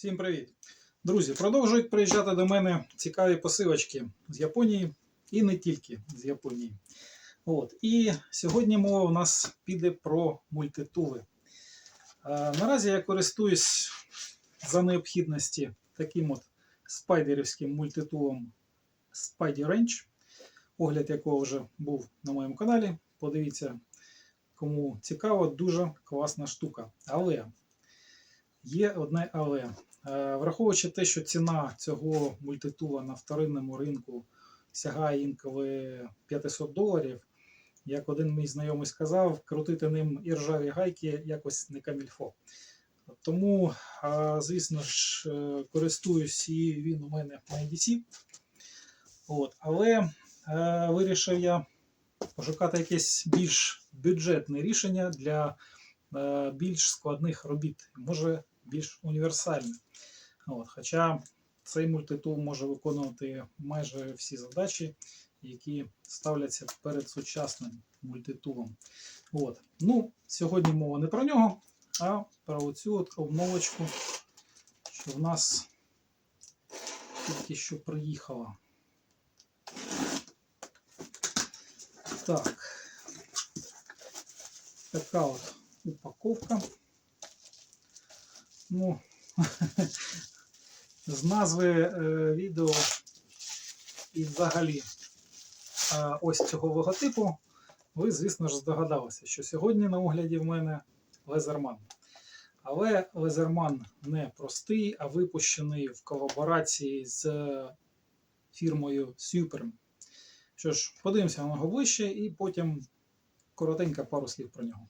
Всім привіт! Друзі, продовжують приїжджати до мене цікаві посилочки з Японії і не тільки з Японії. От. І сьогодні мова у нас піде про мультитули. Е, наразі я користуюсь за необхідності таким от спайдерівським мультитулом Spidey Range, огляд якого вже був на моєму каналі. Подивіться, кому цікаво, дуже класна штука. Але є одне але. Е, Враховуючи те, що ціна цього мультитула на вторинному ринку сягає інколи 500 доларів, як один мій знайомий сказав, крутити ним і ржаві гайки якось не камільфо. Тому, звісно ж, е, користуюсь і він у мене на EDC. От, але е, вирішив я пошукати якесь більш бюджетне рішення для е, більш складних робіт, може більш універсальне. От, хоча цей мультитул може виконувати майже всі задачі, які ставляться перед сучасним мультитулом. От. Ну, сьогодні мова не про нього, а про оцю от обновочку, що в нас тільки що приїхала. Так, така от упаковка. Ну, з назви е, відео і взагалі е, ось цього логотипу, ви, звісно ж, здогадалися, що сьогодні на огляді в мене Лезерман. Але Лезерман не простий, а випущений в колаборації з фірмою Super. Що ж, подивимося на нього ближче і потім коротенько пару слів про нього.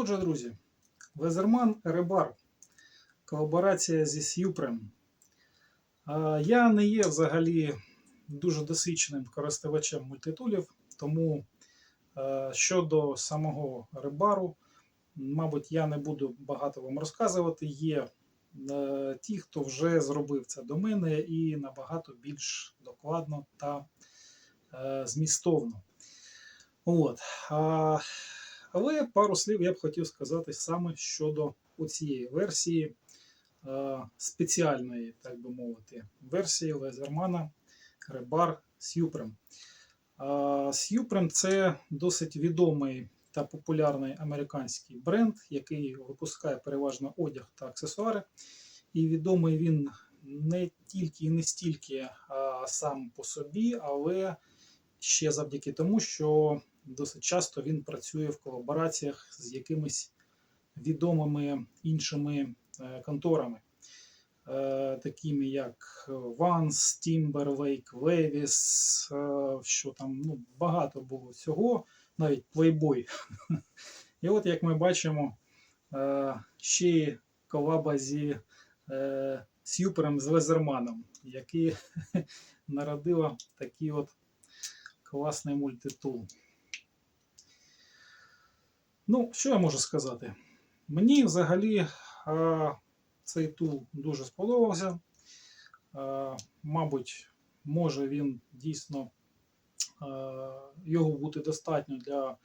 Отже, друзі, Везерман Ребар. Колаборація зі Сюпрем. Я не є взагалі дуже досвідченим користувачем мультитулів, тому щодо самого рибару, мабуть, я не буду багато вам розказувати. Є ті, хто вже зробив це до мене і набагато більш докладно та змістовно. От. Але пару слів я б хотів сказати саме щодо цієї версії, е, спеціальної, так би мовити, версії Лезермана Ребар Сюпрем. Сюпрем це досить відомий та популярний американський бренд, який випускає переважно одяг та аксесуари. І відомий він не тільки і не стільки а, сам по собі, але ще завдяки тому, що досить часто він працює в колабораціях з якимись відомими іншими е, конторами, е, такими як Vans, Timberlake, Levi's, е, що там ну, багато було цього, навіть Playboy. І от як ми бачимо, ще колаба зі Сюпером з Лезерманом, який народила такий от класний мультитул. Ну, що я можу сказати? Мені взагалі а, цей тул дуже сподобався. А, мабуть, може він дійсно а, його бути достатньо для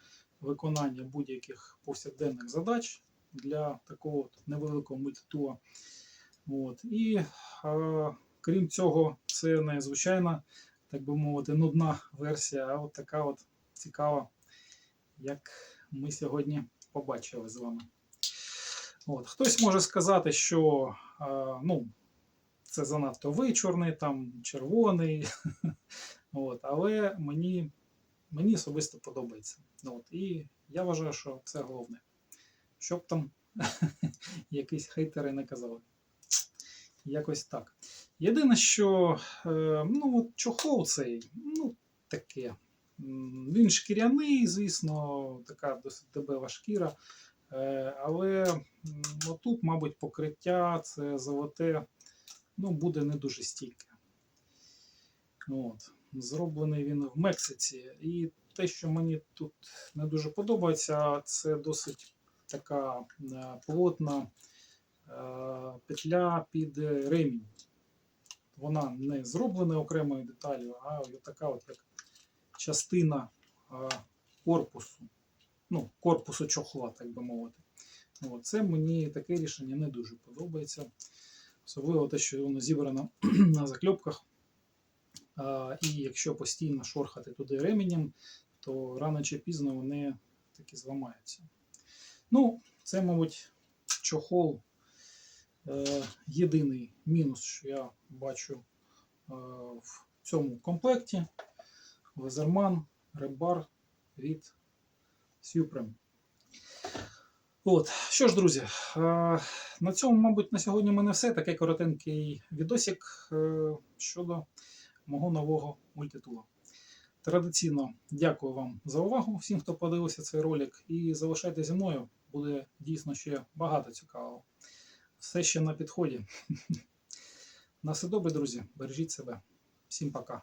виконання будь-яких повсякденних задач для такого невеликого мультитула. От. І а, крім цього, це не звичайна, так би мовити, нудна версія, а от така от цікава, як ми сьогодні побачили з вами. От. Хтось може сказати, що а, ну, це занадто вичорний, там червоний. От. Але мені мені особисто подобається. От. І я вважаю, що це головне. Щоб там якісь хейтери не казали. Якось так. Єдине, що е, ну, чохол цей, ну, таке. Він шкіряний, звісно, така досить дебела шкіра. Е, Але м, отут, мабуть, покриття це золоте, ну, буде не дуже стійке. От. Зроблений він в Мексиці. І те, що мені тут не дуже подобається, це досить така е, плотна петля під ремінь. Вона не зроблена окремою деталлю, а така от як частина корпусу, ну, корпусу чохла, так би мовити. От, це мені таке рішення не дуже подобається. Особливо те, що воно зібрано на закльопках. А, і якщо постійно шорхати туди ременем, то рано чи пізно вони таки зламаються. Ну, це, мабуть, чохол. Е, єдиний мінус, що я бачу е, в цьому комплекті. Лезерман, Ребар від Сюпрем. От, що ж, друзі, е, на цьому, мабуть, на сьогодні в мене все. Такий коротенький відосик щодо мого нового мультитула. Традиційно дякую вам за увагу, всім, хто подивився цей ролик, і залишайтеся зі мною, буде дійсно ще багато цікавого. Все ще на підході. На все добре, друзі. Бережіть себе. Всім пока.